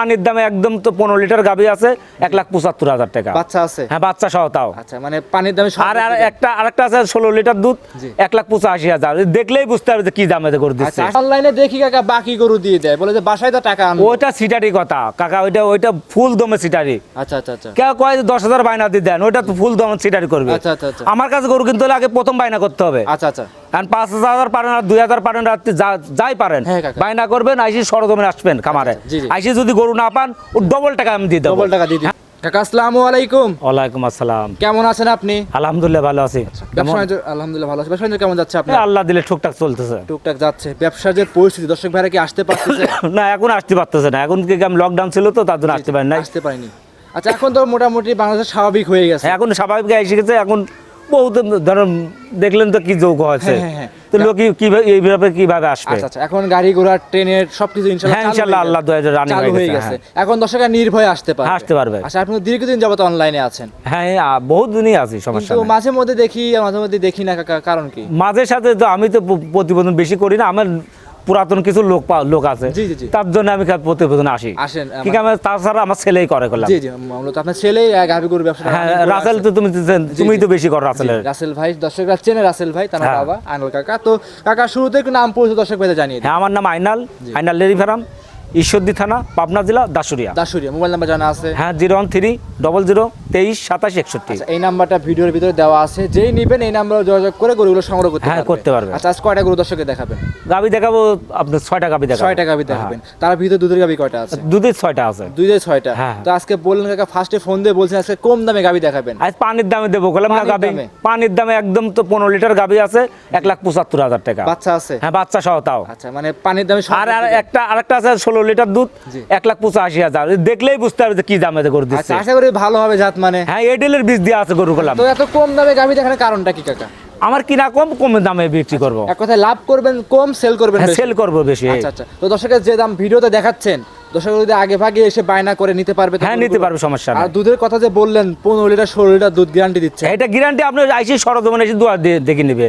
পানির দামে একদম তো পনেরো লিটার গাভি আছে এক লাখ পঁচাত্তর হাজার টাকা। বাচ্চা আছে? হ্যাঁ বাচ্চা সহ তাও। আচ্ছা মানে পানির দামে আর আর একটা আরেকটা আছে ষোলো লিটার দুধ এক লাখ পঁচাশি হাজার। দেখলেই বুঝতে পারবে যে কি দামে করে দিচ্ছে। আচ্ছা অনলাইনে দেখি কাকা বাকি গরু দিয়ে দেয়। বলে যে বাসায় তো টাকা ওইটা সিটারি কথা। কাকা ওইটা ওইটা ফুল দমে সিটারি। আচ্ছা আচ্ছা আচ্ছা। কেউ কয় দশ হাজার বায়না দিয়ে দেন ওইটা তো ফুল দমে সিটারি করবে। আচ্ছা, আচ্ছা, আচ্ছা। আমার কাছে গরু কিনতে হলে আগে প্রথম বায়না করতে হবে। আচ্ছা আচ্ছা। আর পাঁচ হাজার পারেন আর দুই হাজার পারেন আর যাই পারেন। হ্যাঁ, বায়না করবেন আইসি সরজমিনে আসবেন খামারে। জি। আইসি যদি গরু না পান ও ডবল টাকা আমি দিয়ে দেবো। ডবল টাকা দিয়ে কাকা আসসালামু আলাইকুম। ওয়ালাইকুম আসসালাম। কেমন আছেন আপনি? আলহামদুলিল্লাহ ভালো আছি। আলহামদুলিল্লাহ ভালো আছে। ব্যবসা কেমন যাচ্ছে এই আপনার আল্লাহ দিলে ঠুকটাক চলতেছে। টুকটাক যাচ্ছে। ব্যবসার যে পরিস্থিতি দর্শক ভাইরা কি আসতে পারতেছে? না এখন আসতে পারতেছে না। এখন কি লকডাউন ছিল তো তার জন্য আসতে পারেন না আসতে পারিনি। আচ্ছা এখন তো মোটামুটি বাংলাদেশ স্বাভাবিক হয়ে গেছে। এখন স্বাভাবিক এসে গেছে। এখন বহুত ধরেন দেখলেন তো কি যোগ হয়েছে হ্যাঁ, হ্যাঁ, তো লোক কীভাবে এইভাবে কীভাবে আসবে? আচ্ছা আচ্ছা এখন গাড়ি ঘোড়া ট্রেনের সবকিছু ইনশাআল্লাহ হ্যাঁ, ইনশাআল্লাহ হয়ে আল্লাহ রানিং হয়ে হয়ে গেছে, এখন দর্শকরা নির্ভয়ে আসতে পারবে। আসতে পারবে। আচ্ছা আপনি দীর্ঘদিন যাবত অনলাইনে আছেন। হ্যাঁ হ্যাঁ, বহুত দিনই আছি সমস্যা কিন্তু মাঝে মধ্যে দেখি মাঝে মধ্যে দেখি না কারণ কি? মাঝে সাথে তো আমি তো প্রতিবেদন বেশি করি না আমার পুরাতন কিছু লোক লোক আছে। তার জন্য আমি প্রতিবেদন আসি। আসেন, ঠিক আছে তাছাড়া আমার ছেলেই করে করলাম জি জি মূলত আপনার ছেলে গাভি গরু ব্যবসা হ্যাঁ রাসেল তো তুমি তুমি তো বেশি করো রাসেলের। রাসেল ভাই দর্শকরা চেনে রাসেল ভাই তার হ্যাঁ। বাবা আনল কাকা। তো কাকা শুরুতে নাম পরিচয় দর্শক ভাইদের জানিয়ে হ্যাঁ আমার নাম আইনাল। আইনাল লেরি ফার্ম। ঈশ্বরদী থানা পাবনা জেলা দাসুরিয়া দাসুরিয়া মোবাইল নাম্বার জানা আছে? হ্যাঁ zero one three double zero তেইশ সাতাশ একষট্টি। আচ্ছা, এই নাম্বারটা ভিডিওর ভিতরে দেওয়া আছে। যেই নিবেন এই নাম্বারে যোগাযোগ করে গরুগুলো সংগ্রহ করতে হ্যাঁ, করতে পারবে। আচ্ছা আজ কয়টা গরু দর্শককে দেখাবেন? গাবি দেখাবো আপনার ছয়টা গাবি দেখাবো ছয়টা গাভি দেখাবেন। তার ভিতরে দুধের গাভি কয়টা আছে? দুধের ছয়টা আছে। দিয়ে ছয়টা। হ্যাঁ। তো আজকে বললেন কাকা ফার্স্টে ফোন দিয়ে বলছেন আজকে কম দামে গাভি দেখাবেন। আজ পানির দামে দেবো বললাম না পানির গাবি। দামে? পানির দামে একদম তো পনেরো লিটার গাবি আছে এক লাখ পঁচাত্তর হাজার টাকা। বাচ্চা আছে? হ্যাঁ বাচ্চা সহ তাও। আচ্ছা মানে পানির দামে আর একটা আরেকটা আছে ষোলো লিটার দুধ এক লাখ পঁচাশি হাজার। দেখলেই বুঝতে পারবে যে কি দামে গরু দিচ্ছে। আচ্ছা আশা করি ভালো হবে জাত মানে। হ্যাঁ এডেলের বীজ দিয়ে আছে গরু করলাম তো এত কম দামে গাভি দেখানোর কারণটা কি কাকা? আমার কিনা কম কম দামে বিক্রি করব। এক কথায় লাভ করবেন কম সেল করবেন হ্যাঁ সেল করব বেশি। আচ্ছা আচ্ছা। তো দর্শকের যে দাম ভিডিওতে দেখাচ্ছেন দর্শক যদি আগে ভাগে এসে বায়না করে নিতে পারবে হ্যাঁ নিতে পারবে সমস্যা আর দুধের কথা যে বললেন পনেরো লিটার ষোলো লিটার দুধ গ্যারান্টি দিচ্ছে এটা গ্যারান্টি আপনি আইসি এসে দোয়া দেখে নেবে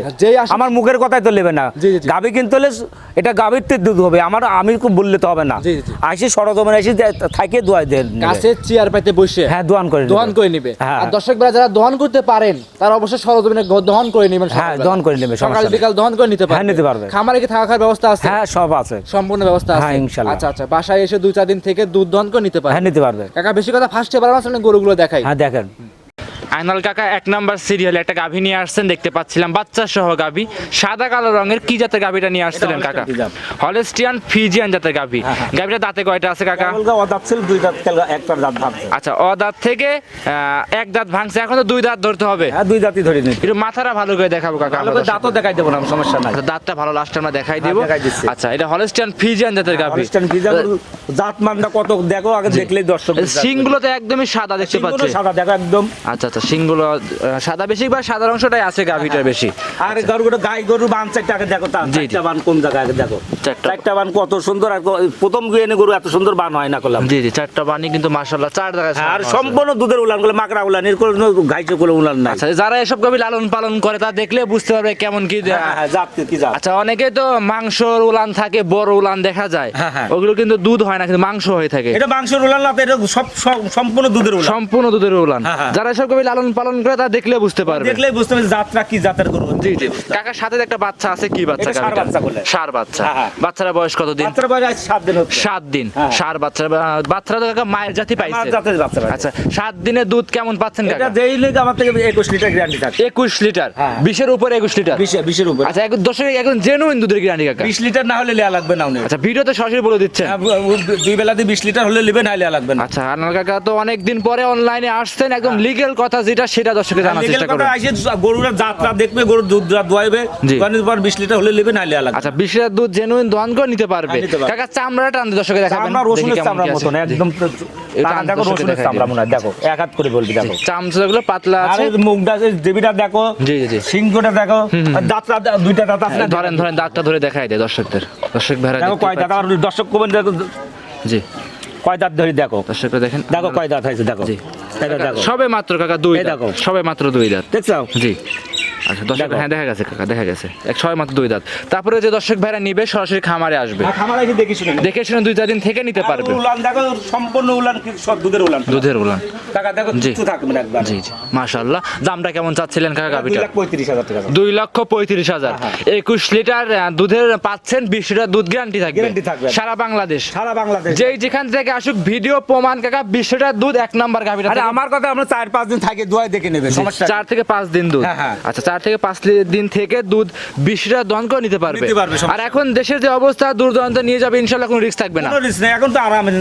আমার মুখের কথাই তো নেবে না। গাবি কিনতে হলে এটা গাবির তে দুধ হবে আমার আমি খুব বললে তো হবে না। আইসি সরজমিনে এসে থাকে দোয়া। গাছের চেয়ার পাইতে বসে হ্যাঁ দোয়ান করে দোয়ান করে নিবে হ্যাঁ। আর দর্শক ভাইরা যারা দহন করতে পারেন তারা অবশ্যই সরজমিনে গ- দহন করে নেবেন হ্যাঁ। দহন করে নেবে, সকাল বিকাল দহন করে নিতে পারবে হ্যাঁ, নিতে পারবে। খামারে কি থাকা খাওয়ার ব্যবস্থা আছে হ্যাঁ সব আছে সম্পূর্ণ ব্যবস্থা আছে হ্যাঁ, ইনশাল্লাহ। আচ্ছা আচ্ছা বাসায় এসে দুই চার দিন থেকে দুধ দহন করে নিতে পারবে। হ্যাঁ নিতে পারবে। কাকা বেশি কথা ফার্স্টে বাড়ানো আসলে গরুগুলো দেখাই। হ্যাঁ দেখেন। আইনাল কাকা এক নাম্বার সিরিয়ালে একটা গাভী নিয়ে আসছেন দেখতে পাচ্ছিলাম। বাচ্চা সহ গাভী। সাদা কালো রঙের কি জাতের গাভীটা নিয়ে আসছিলেন কাকা? হলস্টিয়ান হলস্টিয়ান ফিজিয়ান জাতের গাভী। গাভীটা দাঁতে কয়টা আছে কাকা? দুই দাঁত একটা দাঁত ভাবছে আচ্ছা ও দাঁত থেকে এক দাঁত ভাঙছে এখন তো দুই দাঁত ধরতে হবে। হ্যাঁ দুই দাঁতই ধরে নিতে একটু মাথাটা ভালো করে দেখাবো কাকা ভালো করে দাঁতও দেখাই দেবো না সমস্যা নাই। আচ্ছা দাঁতটা ভালো লাস্ট আমরা দেখাই হ্যাঁ, দিব। আচ্ছা এটা হলস্টিয়ান ফিজিয়ান জাতের গাভী। হলস্টাইন ফ্রিজিয়ান জাত মানটা কত দেখো আগে দেখলেই দর্শক সিংগুলো তো একদমই সাদা দেখতে পাচ্ছি। সাদা দেখো একদম। আচ্ছা আচ্ছা সিংগুলো আহ, সাদা বেশিরভাগ সাদা অংশটাই আছে বেশি আর গাই গরু বান চারটা আগে দেখো। চারটা বান কোন জায়গায় দেখো চারটা। বান কত সুন্দর আর প্রথম গিয়ে গরু এত সুন্দর বান হয় না করলাম জি জি চারটা কিন্তু চার জায়গায় আর সম্পূর্ণ দুধের উলানগুলো মাকড়া উলান এর কোনো উলান নাই আচ্ছা যারা এসব গাভী লালন পালন করে তা দেখলে বুঝতে পারবে কেমন কি। হ্যাঁ, হ্যাঁ, জাত কি- জাত আচ্ছা অনেকে তো মাংসর উলান থাকে বড় উলান দেখা যায় হ্যাঁ। ওগুলো কিন্তু দুধ হয় না কিন্তু মাংস হয়ে থাকে এটা মাংসের উলান না এটা সব সম্পূর্ণ দুধের উলান সম্পূর্ণ দুধের উলান। যারা এসব গাভী লালন পালন করে তা দেখলে বুঝতে পারবে। দেখলেই বুঝতে পারছি জাতটা কি জাতের গরু জি জি। কাকার সাথে একটা বাচ্চা আছে কি বাচ্চা এটা গাভীটা? বাচ্চা বলে। ষাঁড় বাচ্চা। হ্যাঁ, হ্যাঁ। বাচ্চারা বয়স কতদিন? বাচ্চার বয়স আজ সাত দিন হচ্ছে। সাত দিন। হ্যাঁ। ষাঁড় বাচ্চা বাচ্চারা তো কাকা মায়ের জাতি পাইছে। জাতের বাচ্চা আচ্ছা সাত দিনে দুধ কেমন পাচ্ছেন এটা কাকা? যেই লেগে আমার থেকে একুশ লিটার গ্যারান্টি থাকে। একুশ লিটার। বিশের উপরে একুশ লিটার? বিশ- বিশের উপর। আচ্ছা এক দর্শক একদম জেনুইন দুধের গ্যারান্টি কাকা। বিশ লিটার না হলে লেয়া লাগবে না উনি। আচ্ছা ভিডিওতে সরাসরি বলে দিচ্ছেন। দুই বেলাতে বিশ লিটার হলে নেবে না লেয়া লাগবে না। আচ্ছা আনাল কাকা তো অনেক দিন পরে অনলাইনে আসছেন একদম লিগেল কথা যেটা সেটা দর্শককে জানার চেষ্টা করবেন গরুর যাত্রা দেখবে গরুর দুধ দোয়াইবে। দোয়ানোর পর বিশ লিটার হলে নেবে না লেয়া লাগবে আচ্ছা বিশ লিটার দুধ জেনুইন দোয়ান করে নিতে পারবে। হ্যাঁ। কাকা চামড়া টান দর্শকে দেখাবেন। আমরা রসুনের চামড়ার আছে। মতন একদম এটা দেখো দর্শককে রসুনের চামড়া মনে দেখো এক হাত করে বলবি দেখো। চামচাগুলো পাতলা আছে। এই মুখটা যে দেবীটা দেখো জি, জি, জি। সিংহটা দেখো আর দাঁতটা দুইটা দাঁত আছে ধরেন ধরেন দাঁতটা ধরে দেখাই দেয় দর্শকদের। দর্শক ভাইরা দেখো কয় দাঁত আর দর্শক কমেন্ট দেখো জি। কয় দাঁত ধরে দেখো। দর্শকরা দেখেন। দেখো কয় দাঁত হয়েছে দেখো। জি। দেখো সবে মাত্র কাকা দুই। সবে মাত্র দুই দাঁত। দেখছ? জি। আচ্ছা দর্শক হ্যাঁ দেখা গেছে কাকা দেখা গেছে। এক ছয় মাত্র দুই দাঁত। তারপরে যে দর্শক ভাইরা নিবে সরাসরি খামারে আসবে। হ্যাঁ, খামার এসে দেখে শুনে দেখে শুনে দুই চার দিন থেকে নিতে পারবে। উলান দেখো সম্পূর্ণ উলান সব দুধের উলান। দুধের উলান। টাকা দেখো জি। কিছু থাকবে না একবার। জি জি। মাশাআল্লাহ। দামটা কেমন চাচ্ছিলেন কাকা গাভিটা? লাখ পঁয়ত্রিশ হাজার টাকা। দুই লক্ষ পঁয়ত্রিশ হাজার। হ্যাঁ, একুশ লিটার দুধের পাচ্ছেন বিশ লিটার দুধ গ্যারান্টি থাকবে। Guarantee থাকবে। সারা বাংলাদেশ। সারা বাংলাদেশ। যেই যেখান থেকে আসুক ভিডিও প্রমাণ কাকা বিশ লিটার দুধ এক নাম্বার গাভিটা আরে আমার কথা আমরা চার পাঁচ দিন থাকে দুয়াই দেখে নেবে সমস্যা নেই। চার থেকে পাঁচ দিন দুধ। হ্যাঁ, হ্যাঁ। আচ্ছা চার থেকে পাঁচ দিন থেকে দুধ বিশ লিটার দহন করে নিতে পারবে। আর এখন দেশের যে অবস্থা দূর দূরান্ত নিয়ে যাবে ইনশাল্লাহ কোনো রিস্ক থাকবে না। এখন তো আরামে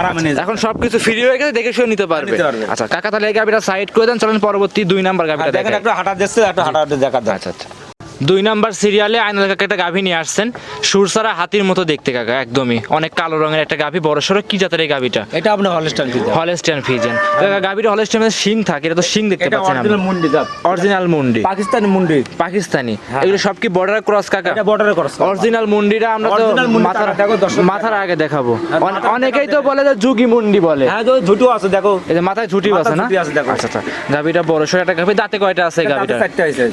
আরামে যাবে। এখন সবকিছু ফ্রি হয়ে গেছে দেখে শুনে নিতে পারবে। আচ্ছা কাকা তাহলে এই গাবিটা সাইড করে দেন চলেন পরবর্তী দুই নাম্বার গাবিটা দেখেন একটু হাঁটা দিচ্ছে একটা হাঁটা দেখা আচ্ছা আচ্ছা। দুই নাম্বার সিরিয়ালে আয়নাল কাকা একটা গাভী নিয়ে আসছেন। সুরসারা হাতির মতো দেখতে কাকা একদমই। অনেক কালো রঙের একটা গাভী বড় সড়ো কি জাতের এই গাভীটা? এটা আপনার হলস্টাইন ফিজার হলেস্টিয়ান ফিজেন। গাভীটা হলেস্টিয়ানের শিং থাকে এটা তো শিং দেখতে পাচ্ছেন অরিজিনাল মুন্ডি অরিজিনাল মুন্ডি। পাকিস্তানি মুন্ডি। পাকিস্তানি। হ্যাঁ। এগুলো সব কি বর্ডার ক্রস কাকা? এটা বর্ডারে করস অরিজিনাল মুন্ডিটা আমরা তো মাথার মাথার আগে দেখাবো। হ্যাঁ, অনেকেই তো বলে যে যুগি মুন্ডি বলে। হ্যাঁ তো ঝুটু আছে দেখো। এই যে মাথায় ঝুটি আছে না। আচ্ছা আচ্ছা। গাভীটা বড় সড়ো একটা গাভী। দাঁতে কয়টা আছে গাভীটা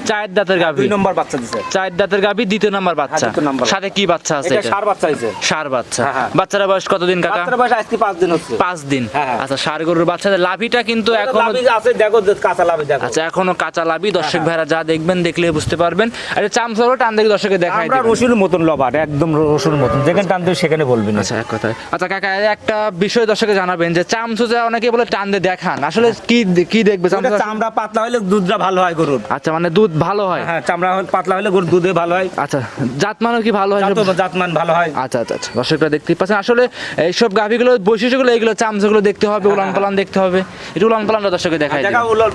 চার দাঁতের গাভী দুই নম্বর বাচ্চা দিছে। চার দাঁতের গাভী দ্বিতীয় নাম্বার বাচ্চা। সাথে কি বাচ্চা আছে এটা সার বাচ্চা হয়েছে সার বাচ্চা। হ্যাঁ, হ্যাঁ। বাচ্চারা বয়স কতদিন কাকা? বাচ্চার বয়স আজকে পাঁচ দিন হচ্ছে। পাঁচ দিন। হ্যাঁ, হ্যাঁ। আচ্ছা সার গরুর বাচ্চাদের লাভিটা কিন্তু এখনও লাভি আছে দেখো কাঁচা লাভি দেখো। আচ্ছা এখনও কাঁচা লাভি দর্শক হ্যাঁ। ভাইরা যা দেখবেন দেখলে বুঝতে পারবেন। আর চামচাগুলো টান দেখে দর্শকে দেখাই আমরা দিবেন। মতন লবার একদম রসুনের মতন। যেখানে টান দেবে সেখানে বলবি না আচ্ছা এক কথা আচ্ছা কাকা একটা বিষয় দর্শকে জানাবেন যে চামচু যা অনেকে বলে টান দিয়ে দেখান। আসলে কি কি দেখবে? চামড়া পাতলা হলে দুধটা ভালো হয় গরুর। আচ্ছা মানে দুধ ভালো হয়? হ্যাঁ চামড়া হলে- পাতলা হলে গরুর দুধে ভালো হয়। আচ্ছা জাত মানও কি ভালো হয়? জাত মান জাতমান ভালো হয়। আচ্ছা আচ্ছা আচ্ছা দর্শকরা দেখতে পাচ্ছেন। আসলে এইসব গাভিগুলো বৈশিষ্ট্যগুলো এইগুলো চামচগুলো দেখতে হবে উলান পালান দেখতে হবে। এটা উলান পালানটা দর্শকে দেখায় দেখা উলান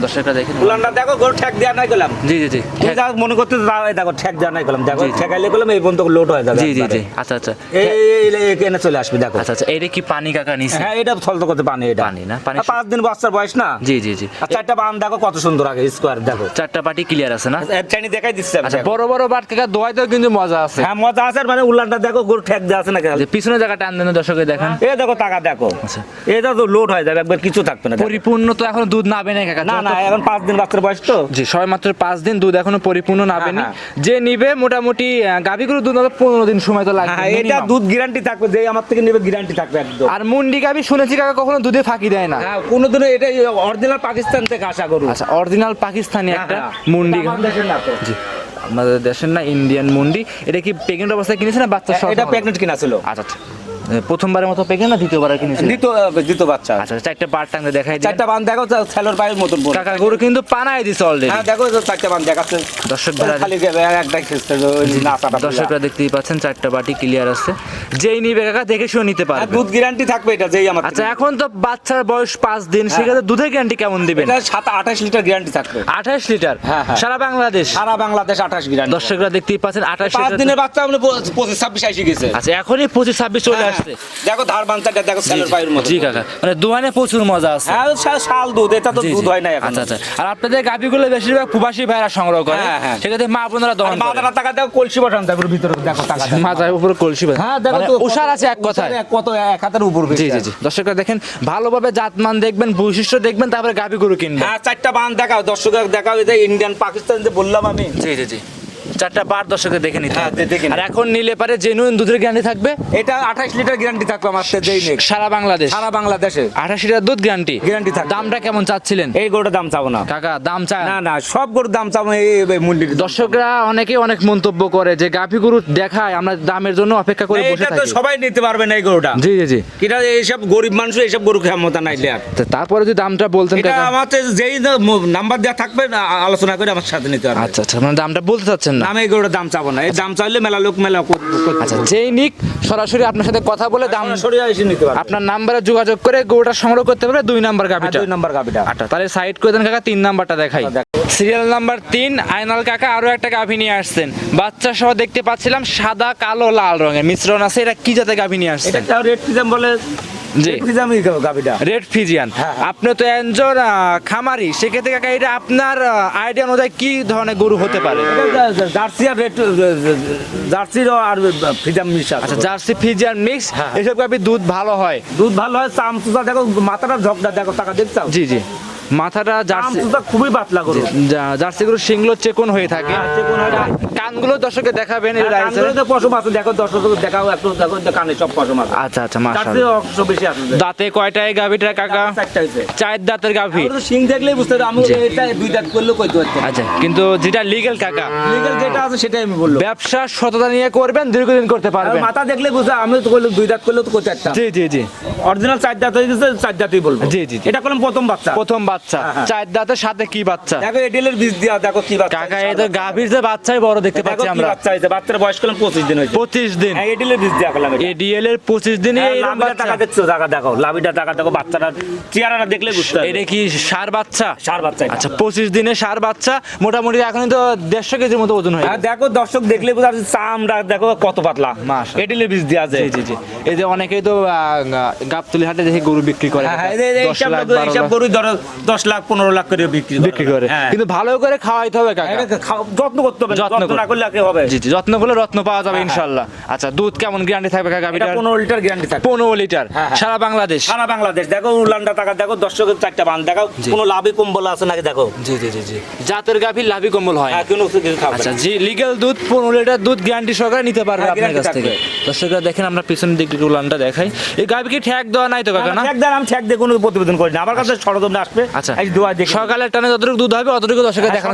দর্শকরা দেখেন উলানটা দেখো গরু ঠেক দেওয়া নাই গেলাম জি জি জি যা মনে করতে যাও, দেখো ঠেক দেওয়া নাই গেলাম দেখো। ঠেকাইলে গেলাম এই পর্যন্ত লোড হয়ে যাবে জি জি জি আচ্ছা আচ্ছা। এই এই- এই- এখানে চলে আসবে দেখো। আচ্ছা আচ্ছা এটা কি পানি কাকা নিছে হ্যাঁ এটা ফলতো করতে পানি এটা। পানি না, পানি- পাঁচ দিন বাচ্চার বয়স না? জি জি জি। আর চারটা বান দেখো কত সুন্দর আগে স্কোয়ার দেখো। চারটা পাটি ক্লিয়ার আছে না? চাইনি দেখাই দিচ্ছে আচ্ছা বড় বড় বাট কাকা দোয়াইতেও কিন্তু মজা আছে। হ্যাঁ মজা আছে মানে উলানটা দেখো গরু ঠেক দেওয়া আছে না পিছনে জায়গা টান দেন দর্শকে দেখেন। এ দেখো টাকা দেখো। আচ্ছা। এটা তো লোড হয়ে যাবে একবার কিছু থাকবে না। পরিপূর্ণ তো এখন দুধ না কাকা না যত- না এখন পাঁচ দিন বাচ্চার বয়স তো। জি ছয় মাত্র পাঁচ দিন দুধ এখনও পরিপূর্ণ নাবেনি হ্যাঁ, যে নিবে মোটামুটি গাভিগুলো দুধ পনেরো দিন সময় তো লাগবে হ্যাঁ এটা দুধ গ্যারান্টি থাকবে যে আমার থেকে নেবে গ্যারান্টি থাকবে একদম। আর মুন্ডি গাভি শুনেছি কাকা কখনো দুধে ফাঁকি দেয় না। হ্যাঁ কোনোদিনও এটা অরিজিনাল পাকিস্তান থেকে আসা গরু। আচ্ছা অরিজিনাল পাকিস্তানি একটা হ্যাঁ, মুন্ডি আমাদের দেশের না জি আমাদের দেশের না ইন্ডিয়ান মুন্ডি। এটা কি প্রেগনেন্ট অবস্থায় কিনেছে না বাচ্চা এটা প্রেগনেন্ট কিনা ছিল। আচ্ছা আচ্ছা। প্রথমবারের মতো প্রেগনেন্ট না দ্বিতীয়বার কিনেছে দ্বিতীয় দ্বিতীয় বাচ্চা আচ্ছা চারটা বার দেখাই দিন চারটা বান দেখো ছেলের পায়ের মতন কাকা গরু কিন্তু পানায় দিছে অলরেডি হ্যাঁ দেখো চারটা বান দেখাচ্ছে। দর্শক ভাইরা খালি একটাই খেলছে নাচাটা দর্শকরা দেখতেই পাচ্ছেন চারটা বাটি ক্লিয়ার আছে। যেই নিবে কাকা দেখে শুনে নিতে পারবে। দুধ গ্যারান্টি থাকবে এটা যেই আমার আচ্ছা এখন তো বাচ্চার বয়স পাঁচ দিন সেক্ষেত্রে দুধের গ্যারান্টি কেমন দিবেন? এটা সাত আঠাশ লিটার গ্যারান্টি থাকবে। আঠাশ লিটার? হ্যাঁ, হ্যাঁ। সারা বাংলাদেশ? সারা বাংলাদেশ আঠাশ গ্যারান্টি দর্শকরা দেখতেই পাচ্ছেন আঠাশ পাঁচ লিটার দিনের বাচ্চা আমরা পঁচিশ ছাব্বিশ আইসে গেছে। আচ্ছা এখনই পঁচিশ ছাব্বিশ চলে হ্যাঁ, আসছে দেখো ধার দেখো ছেলের পায়ের মতো। জি কাকা। মানে দোয়ানে প্রচুর মজা আছে। হ্যাঁ শাল দুধ এটা তো দুধ হয় না এখন। আচ্ছা আচ্ছা। আর আপনাদের গাভিগুলো বেশিরভাগ প্রবাসী ভাইরা সংগ্রহ করে। হ্যাঁ, হ্যাঁ। সেক্ষেত্রে মা বোনেরা দহন করে। মাথাটা টাকা দেখো কলসি বসান দেখো ভিতরে দেখো টাকা। মাথার উপরে কলসি বাঁধা। হ্যাঁ দেখো মানে তো উষার আছে এক কথায়। এক কত এক হাতের উপর জি জি জি। দর্শকরা দেখেন ভালোভাবে জাতমান দেখবেন বৈশিষ্ট্য দেখবেন তারপরে গাভি গরু কিনবেন। হ্যাঁ চারটা বান দেখাও দর্শক দেখাও এই যে ইন্ডিয়ান পাকিস্তান যে বললাম আমি। জি জি জি। চারটা বার দর্শকের দেখে নিতে হ্যাঁ, আর এখন নিলে পারে জেনুইন দুধের গ্যারান্টি থাকবে? এটা আঠাশ লিটার গ্যারান্টি থাকবে আমার যেই নেই সারা বাংলাদেশ। সারা বাংলাদেশে। আঠাশ লিটার দুধ গ্যারান্টি গ্যারান্টি থাকবে। দামটা কেমন চাচ্ছিলেন? এই গরুটার দাম চাবো না। কাকা দাম চায়? না না সব গরুর দাম চাবো এই মন্ডির দর্শকরা অনেকে অনেক মন্তব্য করে যে গাভি গরু দেখায় আমরা দামের জন্য অপেক্ষা করে বসে তো থাকি। সবাই নিতে পারবে না এই গরুটা। জি জি জি। কিনা এইসব গরিব মানুষ এইসব গরু ক্ষমতা নাই তো তারপরে যদি দামটা বলতেন এটা কাকা। আমার তো যেই নাম্বার দেওয়া থাকবে না, আলোচনা করে আমার সাথে নিতে পারবে। আচ্ছা আচ্ছা মানে দামটা বলতে চাচ্ছেন না? আমি এই দাম চাবো না। এই দাম চাইলে মেলা লোক মেলা আচ্ছা। যেই নিক সরাসরি আপনার সাথে কথা বলে দাম আপনার নাম্বারে যোগাযোগ করে গরুটা সংগ্রহ করতে পারবে দুই নাম্বার আর গাভিটা। দুই নাম্বার গাবিটা আচ্ছা তাহলে সাইড করে দেন কাকা তিন নাম্বারটা দেখাই। হ্যাঁ, সিরিয়াল নাম্বার তিন আয়নাল কাকা আরও একটা গাভী নিয়ে আসছেন। বাচ্চা সহ দেখতে পাচ্ছিলাম সাদা কালো লাল রঙের। মিশ্রণ আছে এটা কি জাতের গাভী নিয়ে আসছে এটা রেড বলে। রেড ফিজিয়ান হ্যাঁ, হ্যাঁ। আপনি তো একজন খামারি সেক্ষেত্রে কাকা এটা আপনার আইডিয়া অনুযায়ী কি ধরনের গরু হতে পারে? জার্সি আর রেড আর আচ্ছা জার্সি ফিজিয়ান মিক্স হ্যাঁ। এসব গাভী দুধ ভালো হয়। দুধ ভালো হয় দেখো মাথাটা ঝকটা দেখো টাকা দেখছ? জি জি। মাথাটা জার্সি আমসুটা খুবই পাতলা গরু। জার্সি গরু শিংগুলো চেকন হয়ে থাকে। হ্যাঁ, হয়ে। কানগুলো দেখাবেন পশম আছে। দেখো দর্শক দেখাও একটু দেখো কানে সব পশম আছে। আচ্ছা আচ্ছা মাশাআল্লাহ। বেশি আছে। দাঁতে কয়টা এই গাভিটা কাকা? চার দাঁতের গাভি? আমরা তো সিং দেখলেই বুঝতে পারি আমি এটা দুই দাঁত করলেও কইতে পারতাম। আচ্ছা কিন্তু যেটা লিগেল কাকা? লিগেল যেটা আছে সেটাই আমি বললাম। ব্যবসা সততা নিয়ে করবেন দীর্ঘদিন করতে পারবেন। মাথা দেখলে বুঝতে আমি তো কইলাম দুই দাঁত করলেও তো করতে পারতাম। জি জি জি। অরিজিনাল চার দাঁত হয়ে গেছে চার দাঁতই বলব। জি, জি, জি। এটা করলাম প্রথম বাচ্চা। প্রথম বাচ্চা। হ্যাঁ, হ্যাঁ। চার দাঁতের সাথে কি বাচ্চা? দেখো এডিএলের বীজ দিয়া দেখো কি বাচ্চা। কাকা এই তো গাভীর যে বাচ্চাই বড় দেখতে পাচ্ছি আমরা। বাচ্চা হয়েছে বাচ্চার বয়স করলাম পঁচিশ দিন হয়েছে। পঁচিশ দিন। হ্যাঁ এডিএলের বীজ দিয়া করলাম এডিএল এর পঁচিশ দিনে এরকম বাচ্চা। টাকা দেখছ টাকা দেখো লাভিটা টাকা দেখো বাচ্চাটা চেহারাটা দেখলে বুঝতে হবে এটা কি সার বাচ্চা? সার বাচ্চা আচ্ছা পঁচিশ দিনে সার বাচ্চা মোটামুটি এখন তো দেড়শো কেজির মতো ওজন হয় হ্যাঁ দেখো দর্শক দেখলে বুঝা চামড়া দেখো কত পাতলা। এডিএলের বীজ দিয়া আছে। জি জি এই যে অনেকেই তো গাবতলি হাটে দেখে গরু বিক্রি করে। হ্যাঁ, হ্যাঁ, এই- এই- দশ এইসব লাখ, লোক- বারো এইসব লাখ। গরু ধরো দশ লাখ পনেরো লাখ করে বিক্রি বিক্রি করে। হ্যাঁ। কিন্তু ভালো করে খাওয়াইতে হবে যত্ন করতে হবে যত্ন না করলে হবে? জি জি যত্ন করলে রত্ন পাওয়া যাবে হ্যাঁ, হ্যাঁ। ইনশাল্লাহ। আচ্ছা দুধ কেমন গ্যারান্টি থাকবে কাকা এটা পনেরো লিটার গ্যারান্টি থাকে পনেরো লিটার। সারা বাংলাদেশ? সারা বাংলাদেশ। দেখো উলান্ডা টাকা দেখো দর্শকের চারটা বান। দেখো কোনো লাভই কম্বল আছে নাকি দেখো? জি জি জি জি। জাতের গাভীর লাভি কম্বল হয়। হ্যাঁ কোনো কিছু খাবে আচ্ছা জি লিগ্যাল দুধ পনেরো লিটার দুধ গ্যারান্টি সহকারে নিতে পারবে আপনার কাছ থেকে। দর্শকরা দেখেন আমরা পিছনের দিক থেকে উলানটা দেখাই। এই গাভী কি ঠ্যাক দেওয়া নাই তো কাকা না? ঠেক দেন আমি ঠেক দিয়ে কোনো প্রতিবেদন করি না আমার কাছে সরদমে আসবে। আচ্ছা। এই দোয়া দেখি। সকালের টানে যতটুকু দুধ হবে অতটুকু দর্শকের হ্যাঁ, দেখানো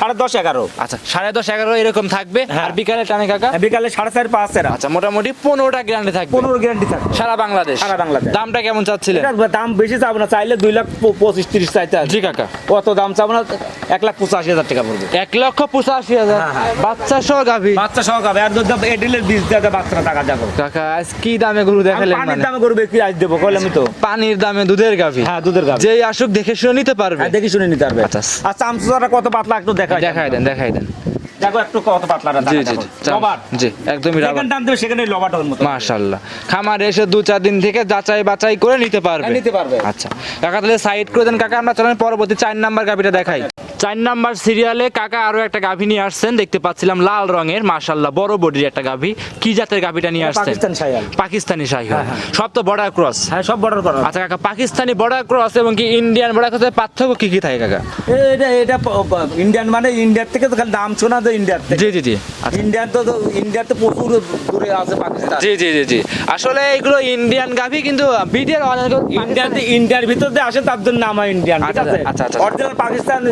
সাড়ে দশ এগারো। আচ্ছা সাড়ে দশ এগারো এরকম থাকবে। আর হ্যাঁ। বিকালে টানে কাকা? বিকালে সাড়ে চার পাঁচ এরা। আচ্ছা মোটামুটি পনেরোটা গ্যারান্টি থাকবে। পনেরো গ্যারান্টি থাকে সারা বাংলাদেশ। সারা বাংলাদেশ। দামটা কেমন চাচ্ছিলেন? দাম বেশি চাবো না চাইলে দুই লাখ পঁচিশ তিরিশ চাইতে জি কাকা। অত দাম চাবো না এক লাখ পঁচাশি হাজার টাকা পড়বে। এক লক্ষ পঁচাশি হাজার। হ্যাঁ, হ্যাঁ। বাচ্চা সহ গাভী। বাচ্চা সহ খাবে আর যদি এডিলের বীজ দেওয়া বাচ্চারা টাকা যাব কাকা আজ কি দামে গরু দেখালেন পানির মানে? দামে আজ দেবো তো। পানির দামে দুধের গাভী। হ্যাঁ দুধের গাবে যেই আসুক দেখে শুনে নিতে পারবে? হ্যাঁ দেখি শুনে নিতে পারবে। আচ্ছা। চামচুরা কত পাতলা একটু দেখাই দেখাই দেন দেখাই দেন। দেখো একটু কত পাতলা জি জি জি। চাম- লবার জি একদমই রাবার। দাম দেবে সেখানে মতো। মাশাআল্লাহ। খামার এসে দু চার দিন থেকে যাচাই বাছাই করে নিতে পারবে। হ্যাঁ, নিতে পারবে। আচ্ছা। কাকা তাহলে সাইড করে দেন। কাকা আমরা চলেন পরবর্তী চার নাম্বার গাবিটা দেখাই। চার নাম্বার সিরিয়ালে কাকা আরও একটা গাভি নিয়ে আসছেন দেখতে পাচ্ছিলাম লাল রঙের মাশাল্লাহ বড় বডির একটা গাভি। কি জাতের গাভিটা নিয়ে আসছেন? পাকিস্তানি শাহিওয়াল সব তো বর্ডার ক্রস হ্যাঁ সব বর্ডার ক্রস আচ্ছা কাকা পাকিস্তানি বর্ডার ক্রস এবং কি ইন্ডিয়ান বর্ডার ক্রসের পার্থক্য কি কি থাকে কাকা? এটা এটা ইন্ডিয়ান মানে ইন্ডিয়ার থেকে তো খালি নাম শোনা তো ইন্ডিয়ার থেকে। জি জি জি। আচ্ছা। ইন্ডিয়ান তো তো ইন্ডিয়ার তো প্রচুর দূরে আছে পাকিস্তান। জি জি জি জি। আসলে এগুলো ইন্ডিয়ান গাভি কিন্তু বিডিআর ইন্ডিয়ান ইন্ডিয়ার ভিতর দিয়ে আসে তার জন্য নাম হয় ইন্ডিয়ান ঠিক আচ্ছা, আছে? আচ্ছা, আচ্ছা। অরিজিনাল পাকিস্তান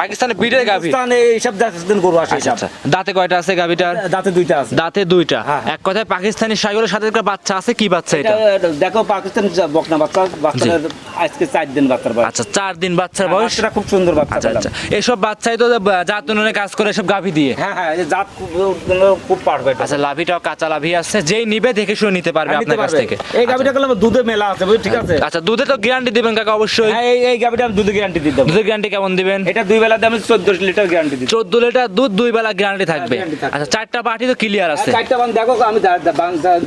পাকিস্তানের বিডের গাভি? পাকিস্তান এইসব দেশের গরু আসে আচ্ছা এইসব। আচ্ছা। দাঁতে কয়টা আছে গাভিটার? দাঁতে দুইটা আছে। দাঁতে দুইটা। হ্যাঁ, হ্যাঁ। এক কথায় পাকিস্তানি সাইগুলোর সাথে একটা বাচ্চা আছে কি বাচ্চা এটা? এটা দেখো পাকিস্তান বকনা বাচ্চা বাচ্চাটা আজকে চার দিন বাচ্চার বয়স। আচ্ছা চার দিন বাচ্চার বয়স? বাচ্চাটা খুব সুন্দর বাচ্চা আচ্ছা। আচ্ছা। এসব বাচ্চাই তো জাত উন্নয়নে কাজ করে সব গাভি দিয়ে। হ্যাঁ হ্যাঁ এই জাত খুব পারফেক্ট আচ্ছা লাভিটাও কাঁচা লাভি আছে। যেই নিবে দেখে শুনে নিতে পারবে আপনার কাছ থেকে। এই গাবিটা করলাম দুধে মেলা আছে ঠিক আছে? আচ্ছা দুধে তো গ্যারান্টি দিবেন কাকা অবশ্যই। হ্যাঁ এই এই গাবিটা আমি দুধে গ্যারান্টি দিতে দুধের গ্যারান্টি কেমন দিবেন? এটা দুই বেলা আমি চোদ্দ লিটার গ্যারান্টি দিচ্ছি। চোদ্দ লিটার দুধ দুই বেলা গ্যারান্টি থাকবে। আচ্ছা চারটা পার্টি তো ক্লিয়ার আছে। চারটা বান দেখো আমি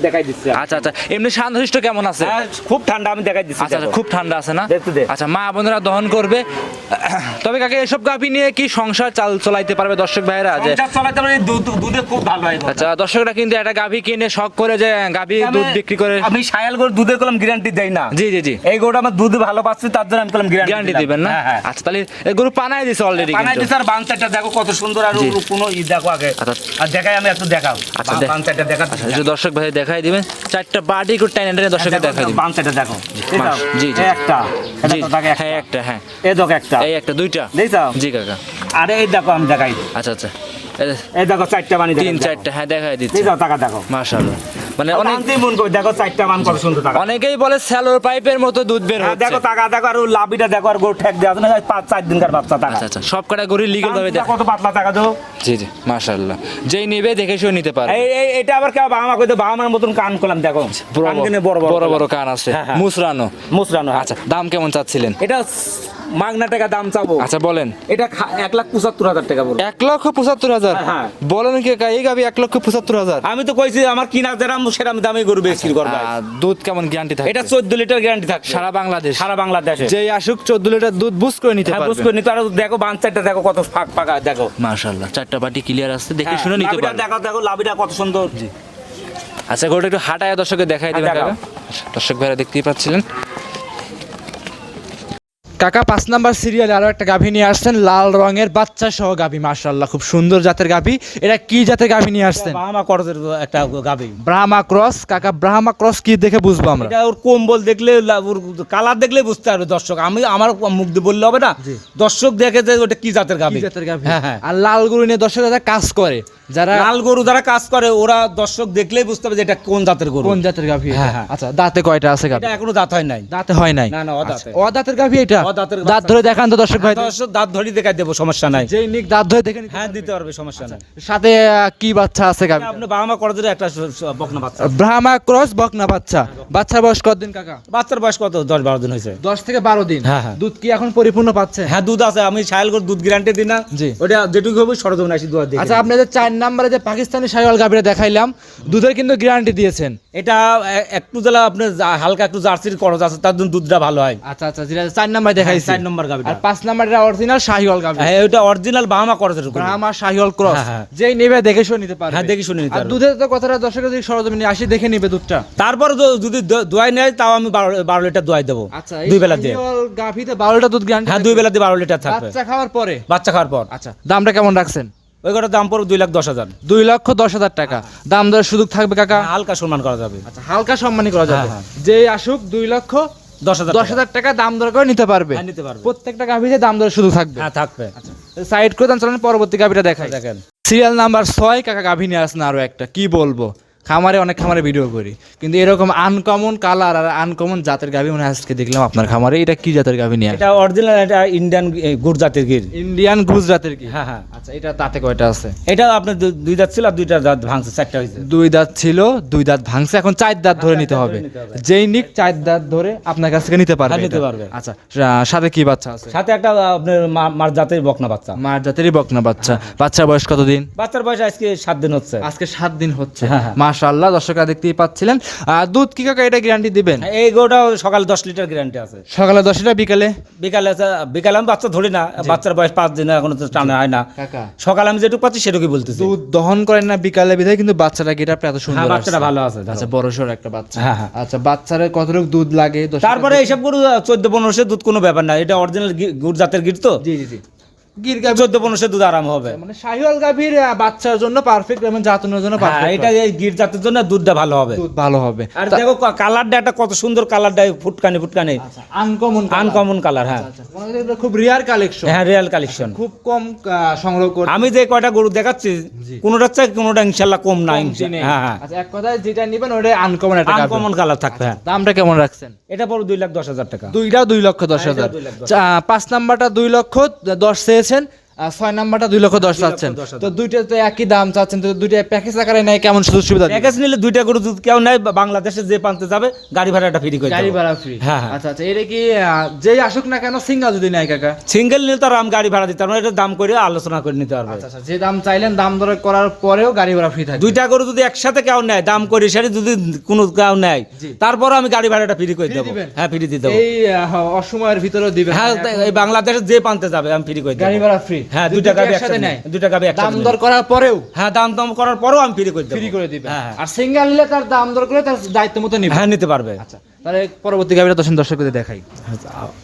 দেখাই দিচ্ছি। আচ্ছা আচ্ছা এমনি শান্তশিষ্ট কেমন আছে? হ্যাঁ, খুব ঠান্ডা আমি দেখাই দিচ্ছি আচ্ছা আচ্ছা, খুব ঠান্ডা আছে না? আচ্ছা মা বোনেরা দহন করবে। তবে কাকে এসব গাভি নিয়ে কি সংসার চাল চলাইতে পারবে দর্শক ভাইরা যে দুধ- খুব ভালো হয়। আচ্ছা দর্শকরা কিন্তু একটা গাভি কিনে শখ করে যে গাভি দুধ বিক্রি করে আমি সায়াল গরু দুধের কলম গ্যারান্টি দেই না। জি জি জি। এই গরুটা আমার দুধ ভালো পাচ্ছি তার জন্য আমি কলম গ্যারান্টি দিবেন না? হ্যাঁ হ্যাঁ। আচ্ছা তাহলে এই গরু পানাই দিছে অলরেডি কিন্তু। আর বানচারটা দেখো কত সুন্দর আর জি। কোনো ই দেখো আগে। আচ্ছা। আর দেখাই আমি একটু দেখাও। আচ্ছা, বানচারটা দেখা আচ্ছা দর্শক ভাই দেখাই দিবেন চারটা বাটি করে টাইন টাইনে দর্শককে দেখাই দিবেন বানচারটা দেখো। জি, জি। একটা। এটা তো হ্যাঁ একটা হ্যাঁ। এই দেখো একটা। এই একটা দুইটা। দেখছ জি কাকা। আরে এই দেখো আমি দেখাই। আচ্ছা আচ্ছা। এই এই দেখো চারটা বানি তিন চারটা হ্যাঁ দেখাই দিচ্ছি। দেখো টাকা দেখো। মাশাআল্লাহ। মানে অনেক মন দেখো চারটা মান কত সুন্দর টাকা অনেকেই বলে স্যালোর পাইপের মতো দুধ বের হ্যাঁ, হচ্ছে। দেখো টাকা দেখো আর লাভিটা দেখো আর গরু ঠেক দেওয়া না পাঁচ চার দিনকার বাচ্চা টাকা আচ্ছা আচ্ছা সব কটা গরু লিগেল ভাবে দেখ কত পাতলা টাকা দেবো জি জি মাশাআল্লাহ। যেই নেবে দেখে শুনে নিতে পারবে। এই এটা আবার কেউ বাবা মা কইতে বাবা মার মতন কান করলাম দেখো। বড় কান কিনে বড় বড় বড় বড় কান আছে। হ্যাঁ, হ্যাঁ। মুসরানো। মুসরানো আচ্ছা দাম কেমন চাচ্ছিলেন? এটা মাগনা টাকা দাম চাবো। আচ্ছা বলেন। এটা এক লাখ পঁচাত্তর হাজার টাকা বলব এক লক্ষ পঁচাত্তর হাজার। বলেন কি এই গাবি এক লক্ষ পঁচাত্তর হাজার। আমি তো কইছি আমার কিনা যেরাম সেরাম দামে গরু বিক্রি করবে দুধ কেমন গ্যারান্টি থাকে এটা চোদ্দ লিটার গ্যারান্টি থাকে সারা বাংলাদেশ? সারা বাংলাদেশে। যেই আসুক চোদ্দ লিটার দুধ বুঝ করে নিতে পারবে পারবে। করে নিতে আর দেখো বাঞ্চারটা দেখো কত ফাঁক ফাঁকা দেখো। মাশাআল্লাহ চারটা বাটি ক্লিয়ার আছে দেখে হ্যাঁ, শুনে নিতে পারবে। দেখো দেখো লাভিটা কত সুন্দর। আচ্ছা গোটা একটু হাঁটায় দর্শককে দেখাই দিবেন হ্যাঁ, দর্শক ভাইরা দেখতেই পাচ্ছিলেন। কাকা পাঁচ নাম্বার সিরিয়ালে আরও একটা গাভী নিয়ে আসছেন লাল রঙের বাচ্চা সহ গাভী মাশাল্লাহ খুব সুন্দর জাতের গাভী। এটা কি জাতের গাভী নিয়ে আসছেন? বাহামা করজের একটা গাবি ব্রাহ্মা ক্রস? কাকা ব্রাহ্মা ক্রস কি দেখে বুঝব আমরা? এটা ওর কম্বল দেখলে ওর কালার দেখলে বুঝতে পারবে দর্শক। আমি আমার মুখ দিয়ে বললে হবে না? দর্শক দেখে যে ওটা কি জাতের কি জাতের গাভী? হ্যাঁ হ্যাঁ। আর লাল গরু নিয়ে দর্শক যারা কাজ করে যারা লাল গরু যারা কাজ করে ওরা দর্শক দেখলেই বুঝতে পারবে যে এটা কোন জাতের গরু। কোন জাতের গাভী? হ্যাঁ, হ্যাঁ। আচ্ছা দাঁতে কয়টা আছে গাভী? এটা এখনও দাঁত হয় নাই। দাঁতে হয় নাই? না, না, অদাঁতে। আচ্ছা, অদাঁতের গাভী এটা? অদাঁতের দাঁত ধরে দেখান তো দর্শক ভাই। দর্শক দাঁত ধরি দেখাই দেবো সমস্যা নাই। যেই নিক দাঁত ধরে দেখে হ্যাঁ দিতে পারবে সমস্যা নাই। সাথে কি বাচ্চা আছে গাভী আপনি বাহামা করজের একটা স- স- বকনা বাচ্চা? ব্রাহ্মা ক্রস বকনা বাচ্চা। বাচ্চার বয়স কতদিন কাকা? বাচ্চার বয়স কত? দশ বারো দিন হয়েছে। দশ থেকে বারো দিন? হ্যাঁ, হ্যাঁ। দুধ কি এখন পরিপূর্ণ পাচ্ছে? হ্যাঁ দুধ আছে। আমি সায়াল করে দুধ গ্যারান্টি দিই না। জি। ওটা যেটুকু হবে সরজমিন আসি দুধ আচ্ছা আপনাদের চার নম্বরে যে পাকিস্তানি শাহিওয়াল গাভীরা দেখাইলাম দুধের কিন্তু গ্যারান্টি দিয়েছেন। এটা একটু জেলা আপনার হালকা একটু জার্সির খরচ আছে তার জন্য দুধটা ভালো হয়। আচ্ছা আচ্ছা চার নাম্বার দেখাইছি। চার নম্বর গাভিটা আর পাঁচ নাম্বারটা অরিজিনাল শাহিওয়াল গাভী হ্যাঁ ওটা অরিজিনাল বাহামা। শাহিওয়াল ক্রস হ্যাঁ, হ্যাঁ। যেই নেবে দেখে শুনে নিতে পারবে। হ্যাঁ দেখি শুনে নিতে পারবে। দুধের তো কথাটা দর্শক যদি সরজমিনে আসি দেখে নিবে দুধটা। তারপরে যদি দোয়াই নেয় তাও আমি বারো বারো লিটার দোয়াই দেবো। আচ্ছা দুই বেলা দিয়ে। গাভীতে বারোটা দুধ গ্যারান্টি হ্যাঁ দুই বেলা দিয়ে বারো লিটার থাকবে। বাচ্চা খাওয়ার পরে? বাচ্চা খাওয়ার পর। আচ্ছা দামটা কেমন রাখছেন? ওই কটার দাম পড়বে দুই লাখ দশ হাজার। দুই লক্ষ দশ হাজার টাকা। দাম দরের সুযোগ থাকবে কাকা? হালকা সম্মান করা যাবে। আচ্ছা হালকা সম্মানী করা যাবে। হ্যাঁ, যে আসুক দুই লক্ষ দশ হাজার দশ হাজার টাকা দাম দর করে নিতে পারবে। হ্যাঁ, নিতে পারবে। প্রত্যেকটা গাভীতে দাম দর শুধু থাকবে। হ্যাঁ থাকবে। সাইড করে দেন চলেন পরবর্তী গাভীটা দেখাই। দেখেন। সিরিয়াল নাম্বার ছয় কাকা গাভী নিয়ে আসেন আরও একটা। কি বলব? খামারে অনেক খামারে ভিডিও করি। কিন্তু এরকম আনকমন কালার আর আনকমন জাতের গাভী মনে আজকে দেখলাম আপনার খামারে। এটা কি জাতের গাভী নিয়ে? এটা অরিজিনাল এটা ইন্ডিয়ান গুড় জাতের গির। ইন্ডিয়ান গুজরাটের কি হ্যাঁ হ্যাঁ। আচ্ছা এটা তাতে কয়টা আছে? এটা আপনার দুই দাঁত ছিল আর দুইটা দাঁত ভাঙছে চারটা হয়েছে। দুই দাঁত ছিল দুই দাঁত ভাঙছে। এখন চার দাঁত ধরে নিতে হবে। যেই নিক চার দাঁত ধরে আপনার কাছ থেকে নিতে পারবে হ্যাঁ, নিতে পারবে। আচ্ছা সাথে কি বাচ্চা আছে? সাথে একটা আপনার মার জাতের বকনা বাচ্চা। মার জাতেরই বকনা বাচ্চা। বাচ্চার বয়স কতদিন? বাচ্চার বয়স আজকে সাত দিন হচ্ছে। আজকে সাত দিন হচ্ছে। হ্যাঁ, মাশাআল্লাহ দর্শকরা দেখতেই পাচ্ছিলেন। দুধ কি কাকা এটা গ্যারান্টি দিবেন? এই গরুটা সকাল দশ লিটার গ্যারান্টি আছে। সকালে দশটা বিকালে? বিকালে বিকালে আমি বাচ্চা ধরি না। বাচ্চার বয়স পাঁচ দিন এখনও তো টানা হয় না। সকালে আমি যেটুকু পাচ্ছি সেটুকুই বলতেছি। দুধ দহন করেন না বিকালে বিধায় কিন্তু বাচ্চাটা গেটা এত সুন্দর হ্যাঁ বাচ্চাটা ভালো আছে আচ্ছা বড় সড় একটা বাচ্চা। হ্যাঁ, হ্যাঁ। আচ্ছা বাচ্চারে কতটুকু দুধ লাগে? তারপরে এইসব গরু চোদ্দ পনেরোশো দুধ কোনো ব্যাপার না। এটা অরিজিনাল গুড় জাতের গির তো? জি জি জি। গির গাভী চোদ্দ পনেরোশো দুধ আরাম হবে। মানে শাহিওয়াল গাভীর বাচ্চার জন্য পারফেক্ট এবং জাতনের জন্য হ্যাঁ পারফেক্ট এটা এই গির জাতের জন্য দুধটা ভালো হবে। দুধ ভালো হবে। আর দেখো কালারটা একটা কত সুন্দর কালারটা ফুটকানি ফুটকানি। আনকমন আনকমন কালার হ্যাঁ। খুব রিয়ার কালেকশন হ্যাঁ রিয়াল কালেকশন খুব কম সংগ্রহ করে আমি যে কয়টা গরু দেখাচ্ছি কোনোটার চাই কোনোটা ইনশাল্লাহ কম না হ্যাঁ হ্যাঁ। আচ্ছা এক কথায় যেটা নিবেন ওটা আনকমন একটা আনকমন কালার থাকবে হ্যাঁ। দামটা কেমন রাখছেন? এটা পড়ো দুই লাখ দশ হাজার টাকা। দুইটা দুই লক্ষ দশ হাজার। চা- পাঁচ নাম্বারটা দুই লক্ষ দশ আর ছয় নাম্বারটা দুই লক্ষ দশ চাচ্ছেন। তো দুইটা তো একই দাম চাচ্ছেন তো দুইটা প্যাকেজ আকারে নেয় কেমন সুযোগ সুবিধা প্যাকেজ নিলে দুইটা গরু কেউ নেয় বাংলাদেশে যে যাবে গাড়ি ভাড়াটা ফ্রি করে গাড়ি ভাড়া ফ্রি হ্যাঁ, হ্যাঁ। আচ্ছা আচ্ছা এটা কি যেই আসুক না কেন সিঙ্গেল যদি নেয় কাকা? সিঙ্গেল নিলে গাড়ি ভাড়া দিতে পারব এটা দাম করে আলোচনা করে নিতে পারবে আচ্ছা আচ্ছা যে দাম চাইলেন দাম দর করার পরেও গাড়ি ভাড়া ফ্রি থাকবে। দুইটা গরু যদি একসাথে কেউ নেয় দাম করে সেটা যদি কোনো কেউ নেয় জি। তারপরও আমি গাড়ি ভাড়াটা ফ্রি করে দেবো। হ্যাঁ ফ্রি দিয়ে দেবো। এই অসময়ের ভিতরেও দিবেন। হ্যাঁ এই বাংলাদেশে যে প্রান্তে যাবে আমি ফ্রি করে গাড়ি ভাড়া ফ্রি হ্যাঁ দুইটা গাবি একসাথে নেয়। দুইটা গাড়ি দাম দর করার পরেও? হ্যাঁ দাম দাম করার পরেও আমি ফ্রি করে দেব। ফ্রি করে দিবে। হ্যাঁ হ্যাঁ। আর সিঙ্গেল নিলে তার দাম দর করে তার দায়িত্ব মতো নিবে। হ্যাঁ নিতে পারবে। আচ্ছা তাহলে পরবর্তী গাবিটা দর্শন দর্শকদের দেখাই।